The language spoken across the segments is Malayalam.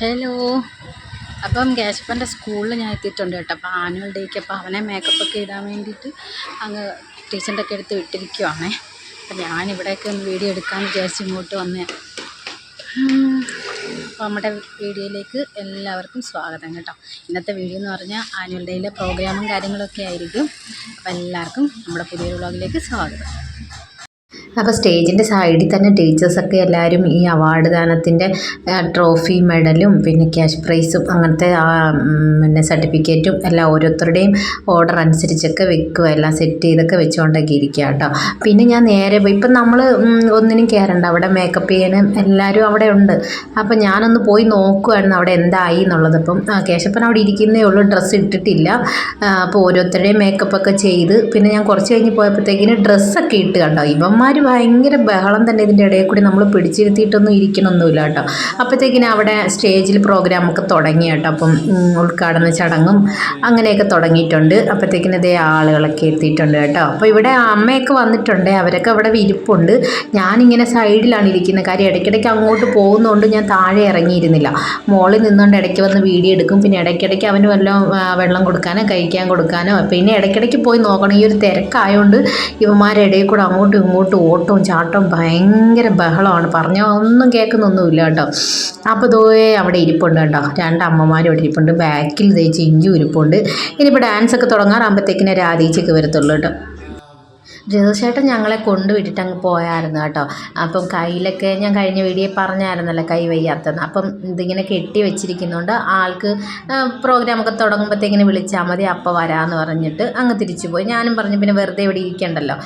ഹലോ അപ്പം കേശപ്പന്റെ സ്കൂളിൽ ഞാൻ എത്തിയിട്ടുണ്ട് കേട്ടോ. അപ്പോൾ ആനുവൽ ഡേക്ക് അപ്പോൾ അവനെ മേക്കപ്പ് ഒക്കെ ഇടാൻ വേണ്ടിയിട്ട് അങ്ങ് ടീച്ചറിന്റെ ഒക്കെ എടുത്ത് വിട്ടിരിക്കുവാണേ. അപ്പം ഞാനിവിടെയൊക്കെ ഒന്ന് വീഡിയോ എടുക്കാമെന്ന് വിചാരിച്ച് ഇങ്ങോട്ട് വന്നേ. നമ്മുടെ വീഡിയോയിലേക്ക് എല്ലാവർക്കും സ്വാഗതം കേട്ടോ. ഇന്നത്തെ വീഡിയോ എന്ന് പറഞ്ഞാൽ ആനുവൽ ഡേയിലെ പ്രോഗ്രാമും കാര്യങ്ങളൊക്കെ ആയിരിക്കും. അപ്പോൾ എല്ലാവർക്കും നമ്മുടെ പുതിയൊരു വ്ളോഗിലേക്ക് സ്വാഗതം. അപ്പോൾ സ്റ്റേജിന്റെ സൈഡിൽ തന്നെ ടീച്ചേഴ്സൊക്കെ എല്ലാവരും ഈ അവാർഡ് ദാനത്തിന്റെ ട്രോഫി മെഡലും പിന്നെ ക്യാഷ് പ്രൈസും അങ്ങനത്തെ പിന്നെ സർട്ടിഫിക്കറ്റും എല്ലാം ഓരോരുത്തരുടെയും ഓർഡർ അനുസരിച്ചൊക്കെ വെക്കുക. എല്ലാം സെറ്റ് ചെയ്തൊക്കെ വെച്ചുകൊണ്ടൊക്കെ ഇരിക്കുക കേട്ടോ. പിന്നെ ഞാൻ നേരെ പോയി. ഇപ്പം നമ്മൾ ഒന്നിനും കയറണ്ട അവിടെ മേക്കപ്പ് ചെയ്യാനും എല്ലാവരും അവിടെ ഉണ്ട്. അപ്പം ഞാനൊന്ന് പോയി നോക്കുമായിരുന്നു അവിടെ എന്തായി എന്നുള്ളത്. അപ്പം കേശപ്പൻ അവിടെ ഇരിക്കുന്നേ ഉള്ളൂ. ഡ്രസ്സ് ഇട്ടിട്ടില്ല. അപ്പോൾ ഓരോരുത്തരുടെയും മേക്കപ്പൊക്കെ ചെയ്ത്. പിന്നെ ഞാൻ കുറച്ച് കഴിഞ്ഞ് പോയപ്പോഴത്തേക്കിന് ഡ്രസ്സൊക്കെ ഇട്ട് കണ്ടോ? ഇവന്മാർ ഭയങ്കര ബഹളം തന്നെ ഇതിന്റെ ഇടയിൽ കൂടി നമ്മൾ പിടിച്ചിരുത്തിയിട്ടൊന്നും ഇരിക്കണമൊന്നുമില്ല കേട്ടോ. അപ്പോഴത്തേക്കിന് അവിടെ സ്റ്റേജിൽ പ്രോഗ്രാമൊക്കെ തുടങ്ങി കേട്ടോ. അപ്പം ഉദ്ഘാടന ചടങ്ങും അങ്ങനെയൊക്കെ തുടങ്ങിയിട്ടുണ്ട്. അപ്പോഴത്തേക്കിന് ഇതേ ആളുകളൊക്കെ എത്തിയിട്ടുണ്ട് കേട്ടോ. അപ്പോൾ ഇവിടെ അമ്മയൊക്കെ വന്നിട്ടുണ്ട്. അവരൊക്കെ അവിടെ വിരിപ്പുണ്ട്. ഞാനിങ്ങനെ സൈഡിലാണ് ഇരിക്കുന്നത്. കാര്യം ഇടയ്ക്കിടയ്ക്ക് അങ്ങോട്ട് പോകുന്നതുകൊണ്ട് ഞാൻ താഴെ ഇറങ്ങിയിരുന്നില്ല. മോളിൽ നിന്നുകൊണ്ട് ഇടയ്ക്ക് വന്ന് വീഡിയോ എടുക്കും. പിന്നെ ഇടയ്ക്കിടയ്ക്ക് അവന് വല്ല വെള്ളം കൊടുക്കാനോ കഴിക്കാൻ കൊടുക്കാനോ. പിന്നെ ഇടയ്ക്കിടയ്ക്ക് പോയി നോക്കണം. ഈ ഒരു തിരക്കായതുകൊണ്ട് ഇവന്മാരുടെ ഇടയിൽ കൂടെ അങ്ങോട്ടും ഇങ്ങോട്ടും ഓട്ടവും ചാട്ടവും ഭയങ്കര ബഹളമാണ്. പറഞ്ഞാൽ ഒന്നും കേൾക്കുന്നൊന്നുമില്ല കേട്ടോ. അപ്പോൾ ദോയെ അവിടെ ഇരിപ്പുണ്ട് കേട്ടോ. രണ്ടമ്മമാരും അവിടെ ഇരിപ്പുണ്ട്. ബാക്കിൽ തേച്ച് ഇഞ്ചും ഇരിപ്പുണ്ട്. ഇനിയിപ്പോൾ ഡാൻസൊക്കെ തുടങ്ങാറാകുമ്പോഴത്തേക്കിനെ രാധീച്ചൊക്കെ വരത്തുള്ളൂ കേട്ടോ. ജോസേട്ടൻ ഞങ്ങളെ കൊണ്ടുവിട്ടിട്ട് അങ്ങ് പോയായിരുന്നു കേട്ടോ. അപ്പം കയ്യിലൊക്കെ ഞാൻ കഴിഞ്ഞ വീഡിയോ പറഞ്ഞായിരുന്നല്ലോ കൈ വയ്യാത്തെന്ന് അപ്പം ഇതിങ്ങനെ കെട്ടി വെച്ചിരിക്കുന്നുണ്ട് ആൾക്ക് പ്രോഗ്രാമൊക്കെ തുടങ്ങുമ്പോഴത്തേക്കിന് വിളിച്ചാൽ മതി അപ്പോൾ വരാമെന്ന് പറഞ്ഞിട്ട് അങ്ങ് തിരിച്ചു പോയി ഞാനും പറഞ്ഞു പിന്നെ വെറുതെ ഇവിടെ ഇരിക്കണ്ടല്ലോ.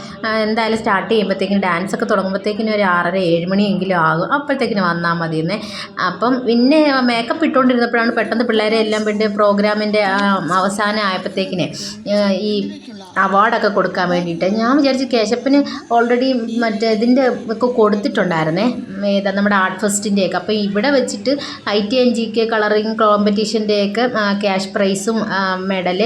എന്തായാലും സ്റ്റാർട്ട് ചെയ്യുമ്പോഴത്തേക്കിന് ഡാൻസ് ഒക്കെ തുടങ്ങുമ്പോഴത്തേക്കിനും ഒരു ആറര ഏഴ് മണിയെങ്കിലും ആകും. അപ്പോഴത്തേക്കിന് വന്നാൽ മതി എന്നേ അപ്പം പിന്നെ മേക്കപ്പ് ഇട്ടുകൊണ്ടിരുന്നപ്പോഴാണ് പെട്ടെന്ന് പിള്ളേരെ എല്ലാം പിന്നെ പ്രോഗ്രാമിന്റെ അവസാനം ആയപ്പോഴത്തേക്കിനെ ഈ അവാർഡൊക്കെ കൊടുക്കാൻ വേണ്ടിയിട്ട് ഞാൻ കേശപ്പന് ഓൾറെഡി മറ്റേ ഇതിന്റെ ഒക്കെ കൊടുത്തിട്ടുണ്ടായിരുന്നേ. ഏതാ നമ്മുടെ ആർട്ട് ഫെസ്റ്റിന്റെയൊക്കെ അപ്പോൾ ഇവിടെ വെച്ചിട്ട് I T N G K colouring കോമ്പറ്റീഷന്റെയൊക്കെ cash പ്രൈസും മെഡൽ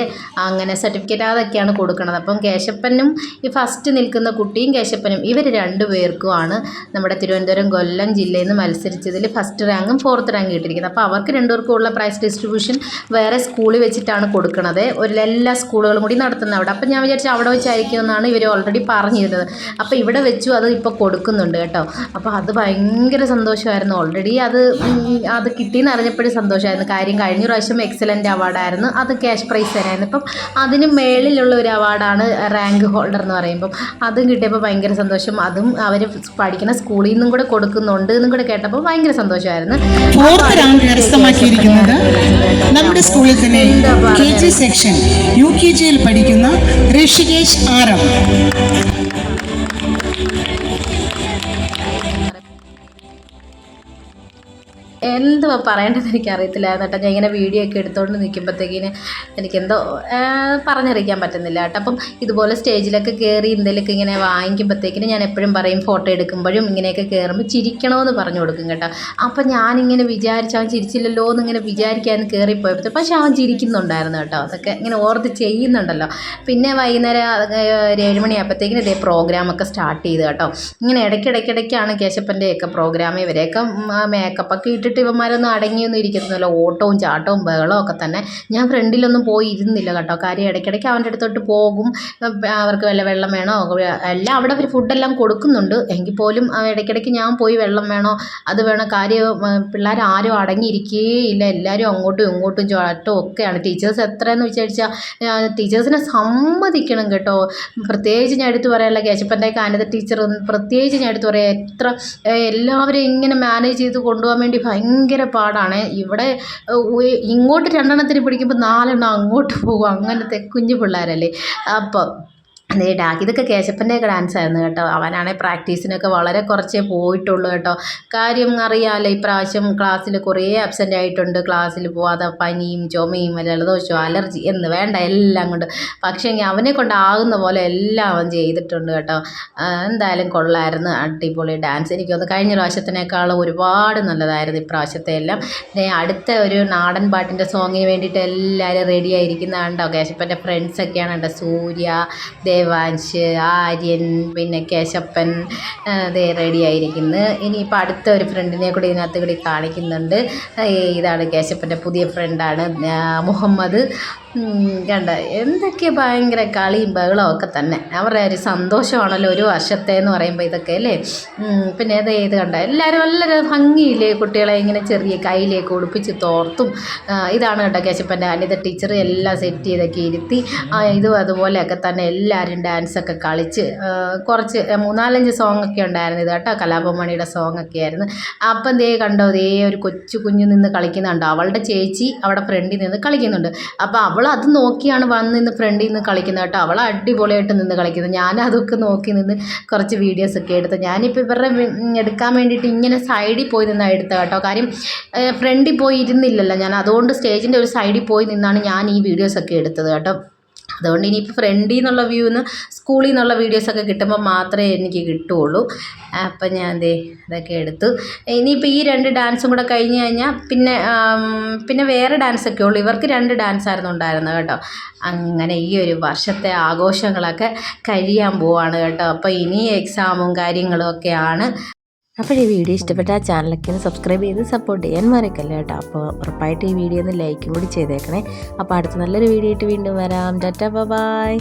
അങ്ങനെ സർട്ടിഫിക്കറ്റ് അതൊക്കെയാണ് കൊടുക്കുന്നത് അപ്പം കേശപ്പനും ഈ ഫസ്റ്റ് നിൽക്കുന്ന കുട്ടിയും കേശപ്പനും ഇവർ രണ്ടു പേർക്കുമാണ് നമ്മുടെ തിരുവനന്തപുരം കൊല്ലം ജില്ലയിൽ നിന്ന് മത്സരിച്ചതിൽ ഫസ്റ്റ് റാങ്കും ഫോർത്ത് റാങ്കും കിട്ടിയിരിക്കുന്നത്. അപ്പോൾ അവർക്ക് രണ്ടുപേർക്കും ഉള്ള പ്രൈസ് ഡിസ്ട്രിബ്യൂഷൻ വേറെ സ്കൂളിൽ വെച്ചിട്ടാണ് കൊടുക്കുന്നത് ഒരു എല്ലാ സ്കൂളുകളും കൂടി നടത്തുന്നത് അവിടെ. അപ്പം ഞാൻ വിചാരിച്ചു അവിടെ വെച്ചായിരിക്കും എന്നാണ് ഇവർ ഓൾറെഡി പറഞ്ഞിരുന്നത്. അപ്പോൾ ഇവിടെ വെച്ചു അത് ഇപ്പോൾ കൊടുക്കുന്നുണ്ട് കേട്ടോ. അപ്പോൾ അത് ഭയങ്കര സന്തോഷമായിരുന്നു. ഓൾറെഡി അത് അത് കിട്ടിയെന്ന് അറിഞ്ഞപ്പോഴും സന്തോഷമായിരുന്നു. കാര്യം കഴിഞ്ഞ പ്രാവശ്യം എക്സലന്റ് അവാർഡായിരുന്നു അത് ക്യാഷ് പ്രൈസ് തരായിരുന്നു ഇപ്പം അതിന് മേളിലുള്ള ഒരു അവാർഡാണ് റാങ്ക് ഹോൾഡർ എന്ന് പറയുമ്പം. അതും കിട്ടിയപ്പോൾ ഭയങ്കര സന്തോഷം. അതും അവർ പഠിക്കുന്ന സ്കൂളിൽ നിന്നും കൂടെ കൊടുക്കുന്നുണ്ട് എന്നും കൂടെ കേട്ടപ്പോൾ ഭയങ്കര സന്തോഷമായിരുന്നു. നമ്മുടെ സ്കൂളിൽ തന്നെ K G section U K ജിയിൽ പഠിക്കുന്ന ഋഷികേഷ് ആരം Thank you. പറയേണ്ടതെന്ന് എനിക്ക് അറിയത്തില്ലായിരുന്നു കേട്ടോ ഞാൻ ഇങ്ങനെ വീഡിയോ ഒക്കെ എടുത്തുകൊണ്ട് നിൽക്കുമ്പോഴത്തേക്കിന് എനിക്കെന്തോ പറഞ്ഞറിയിക്കാൻ പറ്റുന്നില്ല കേട്ടോ. അപ്പം ഇതുപോലെ സ്റ്റേജിലൊക്കെ കയറി എന്തെങ്കിലുമൊക്കെ ഇങ്ങനെ വാങ്ങിക്കുമ്പോഴത്തേക്കിന് ഞാൻ എപ്പോഴും പറയും ഫോട്ടോ എടുക്കുമ്പോഴും ഇങ്ങനെയൊക്കെ കയറുമ്പോൾ ചിരിക്കണമെന്ന് പറഞ്ഞു കൊടുക്കും കേട്ടോ. അപ്പം ഞാനിങ്ങനെ വിചാരിച്ചു അവൻ ചിരിച്ചില്ലല്ലോ എന്നിങ്ങനെ വിചാരിക്കാൻ കയറിപ്പോയപ്പോൾ പക്ഷേ അവൻ ചിരിക്കുന്നുണ്ടായിരുന്നു കേട്ടോ. അതൊക്കെ ഇങ്ങനെ ഓർത്ത് ചെയ്യുന്നുണ്ടല്ലോ. പിന്നെ വൈകുന്നേരം ഒരു ഏഴുമണിയായപ്പോഴത്തേക്കിന് ഇതേ പ്രോഗ്രാമൊക്കെ സ്റ്റാർട്ട് ചെയ്ത് കേട്ടോ. ഇങ്ങനെ ഇടയ്ക്കിടയ്ക്കിടയ്ക്കാണ് കേശപ്പന്റെയൊക്കെ പ്രോഗ്രാം ഇവരെയൊക്കെ മേക്കപ്പൊക്കെ ഇട്ടിട്ട് ഇവന്മാരൊന്നും അടങ്ങിയൊന്നും ഇരിക്കുന്നില്ല ഓട്ടവും ചാട്ടവും ബഹളവും ഒക്കെ തന്നെ. ഞാൻ ഫ്രണ്ടിലൊന്നും പോയി ഇരുന്നില്ല കേട്ടോ. കാര്യം ഇടയ്ക്കിടയ്ക്ക് അവന്റെ അടുത്തോട്ട് പോകും. അവർക്ക് വല്ല വെള്ളം വേണോ? എല്ലാം അവിടെ അവർ ഫുഡെല്ലാം കൊടുക്കുന്നുണ്ട്. എങ്കിൽ പോലും ഇടയ്ക്കിടയ്ക്ക് ഞാൻ പോയി വെള്ളം വേണോ? അത് വേണോ? കാര്യം പിള്ളേർ ആരും അടങ്ങിയിരിക്കുകയില്ല എല്ലാവരും അങ്ങോട്ടും ഇങ്ങോട്ടും ചാട്ടവും ഒക്കെയാണ്. ടീച്ചേഴ്സ് എത്രയെന്ന് വിചാരിച്ചാൽ ടീച്ചേഴ്സിനെ സമ്മതിക്കണം കേട്ടോ. പ്രത്യേകിച്ച് ഞാൻ എടുത്തു പറയാനുള്ള കേശപ്പന്റെ കാനത ടീച്ചർ പ്രത്യേകിച്ച് ഞാൻ എടുത്തു പറയാം എത്ര എല്ലാവരും ഇങ്ങനെ മാനേജ് ചെയ്ത് കൊണ്ടുപോകാൻ വേണ്ടി ഭയങ്കര പാടാണ്. ഇവിടെ ഇങ്ങോട്ട് രണ്ടെണ്ണത്തിന് പിടിക്കുമ്പോൾ നാലെണ്ണം അങ്ങോട്ട് പോകും. അങ്ങനത്തെ കുഞ്ഞു പിള്ളേരല്ലേ. അപ്പം ഡാ ഇതൊക്കെ കേശപ്പന്റെയൊക്കെ ഡാൻസ് ആയിരുന്നു കേട്ടോ. അവനാണെങ്കിൽ പ്രാക്ടീസിനൊക്കെ വളരെ കുറച്ചേ പോയിട്ടുള്ളൂ കേട്ടോ. കാര്യം അറിയാമല്ലോ ഇപ്രാവശ്യം ക്ലാസ്സിൽ കുറേ ആബ്സെന്റ് ആയിട്ടുണ്ട്. ക്ലാസ്സിൽ പോവാതെ പനിയും ചുമയും ജലദോഷവും അലർജി എന്ന് വേണ്ട എല്ലാം കൊണ്ട്. പക്ഷേ അവനെ കൊണ്ടാകുന്ന പോലെ എല്ലാം അവൻ ചെയ്തിട്ടുണ്ട് കേട്ടോ. എന്തായാലും കൊള്ളായിരുന്നു. അടിപൊളി ഡാൻസ്. എനിക്ക് എനിക്കൊന്ന് കഴിഞ്ഞ പ്രാവശ്യത്തിനേക്കാളും ഒരുപാട് നല്ലതായിരുന്നു ഇപ്രാവശ്യത്തെ എല്ലാം. അടുത്ത ഒരു നാടൻ പാട്ടിന്റെ സോങ്ങിന് വേണ്ടിയിട്ട് എല്ലാവരും റെഡി ആയിരിക്കുന്ന കേട്ടോ കേശപ്പന്റെ ഫ്രണ്ട്സൊക്കെയാണ് കേട്ടോ സൂര്യ ദേവാൻഷ് ആര്യൻ പിന്നെ കേശപ്പൻ ദേ റെഡി ആയിരിക്കുന്നു. ഇനിയിപ്പോൾ അടുത്ത ഒരു ഫ്രണ്ടിനെ കൂടി ഇതിനകത്ത് കൂടി കാണിക്കുന്നുണ്ട്. ഇതാണ് കേശപ്പന്റെ പുതിയ ഫ്രണ്ടാണ് മുഹമ്മദ്. കണ്ട? എന്തൊക്കെ ഭയങ്കര കളിയും ബഹളവും ഒക്കെ തന്നെ. അവരുടെ ഒരു സന്തോഷമാണല്ലോ ഒരു വർഷത്തെ എന്ന് പറയുമ്പോൾ ഇതൊക്കെ അല്ലേ? പിന്നെ അത് ഇത് കണ്ട? എല്ലാവരും വളരെ ഭംഗിയില്ലേ കുട്ടികളെ ഇങ്ങനെ ചെറിയ കയ്യിലേക്ക് ഉടുപ്പിച്ച് തോർത്തും. ഇതാണ് കേട്ടോ കേശപ്പന്റെ അനിത ടീച്ചർ എല്ലാം സെറ്റ് ചെയ്തൊക്കെ ഇരുത്തി. ഇതും അതുപോലെയൊക്കെ തന്നെ എല്ലാവരും ഡാൻസൊക്കെ കളിച്ച് കുറച്ച് മൂന്നാലഞ്ച് സോങ് ഒക്കെ ഉണ്ടായിരുന്നു ഇത് കേട്ടോ കലാപമണിയുടെ സോങ് ഒക്കെ ആയിരുന്നു. അപ്പം ദേ കണ്ടോ ദേ ഒരു കൊച്ചു കുഞ്ഞു നിന്ന് കളിക്കുന്നുണ്ടോ. അവളുടെ ചേച്ചി അവിടെ ഫ്രണ്ടിൽ നിന്ന് കളിക്കുന്നുണ്ട്. അപ്പോൾ അവൾ അത് നോക്കിയാണ് വന്ന് നിന്ന് ഫ്രണ്ടിൽ നിന്ന് കളിക്കുന്നത് കേട്ടോ. അവൾ അടിപൊളിയായിട്ട് നിന്ന് കളിക്കുന്നത് ഞാൻ അതൊക്കെ നോക്കി നിന്ന് കുറച്ച് വീഡിയോസ് ഒക്കെ എടുത്തു. ഞാനിപ്പോൾ ഇവരുടെ എടുക്കാൻ വേണ്ടിയിട്ട് ഇങ്ങനെ സൈഡിൽ പോയി നിന്നാണ് എടുത്തത് കേട്ടോ. കാര്യം ഫ്രണ്ടിൽ പോയി ഇരുന്നില്ലല്ലോ. ഞാൻ അതുകൊണ്ട് സ്റ്റേജിന്റെ ഒരു സൈഡിൽ പോയി നിന്നാണ് ഞാൻ ഈ വീഡിയോസൊക്കെ എടുത്തത് കേട്ടോ. അതുകൊണ്ട് ഇനിയിപ്പോൾ ഫ്രണ്ടിൽ നിന്നുള്ള വ്യൂ എന്ന് സ്കൂളിൽ നിന്നുള്ള വീഡിയോസൊക്കെ കിട്ടുമ്പോൾ മാത്രമേ എനിക്ക് കിട്ടുകയുള്ളൂ അപ്പം ഞാൻ ദേ ഇതൊക്കെ എടുത്തു. ഇനിയിപ്പോൾ ഈ രണ്ട് ഡാൻസും കൂടെ കഴിഞ്ഞ് കഴിഞ്ഞാൽ പിന്നെ പിന്നെ വേറെ ഡാൻസൊക്കെ ഉള്ളൂ. ഇവർക്ക് രണ്ട് ഡാൻസ് ആയിരുന്നു ഉണ്ടായിരുന്നത് കേട്ടോ. അങ്ങനെ ഈ ഒരു വർഷത്തെ ആഘോഷങ്ങളൊക്കെ കഴിയാൻ പോവാണ് കേട്ടോ. അപ്പോൾ ഇനി എക്സാമും കാര്യങ്ങളും ഒക്കെയാണ്. അപ്പോൾ ഈ വീഡിയോ ഇഷ്ടപ്പെട്ട ആ ചാനലൊക്കെ ഒന്ന് സബ്സ്ക്രൈബ് ചെയ്ത് സപ്പോർട്ട് ചെയ്യാൻ മറക്കല്ലേ കേട്ടോ. അപ്പോൾ ഉറപ്പായിട്ട് ഈ വീഡിയോ ഒന്ന് ലൈക്കും കൂടി ചെയ്തേക്കണേ. അപ്പോൾ അടുത്ത നല്ലൊരു വീഡിയോ ആയിട്ട് വീണ്ടും വരാം. Tata bye.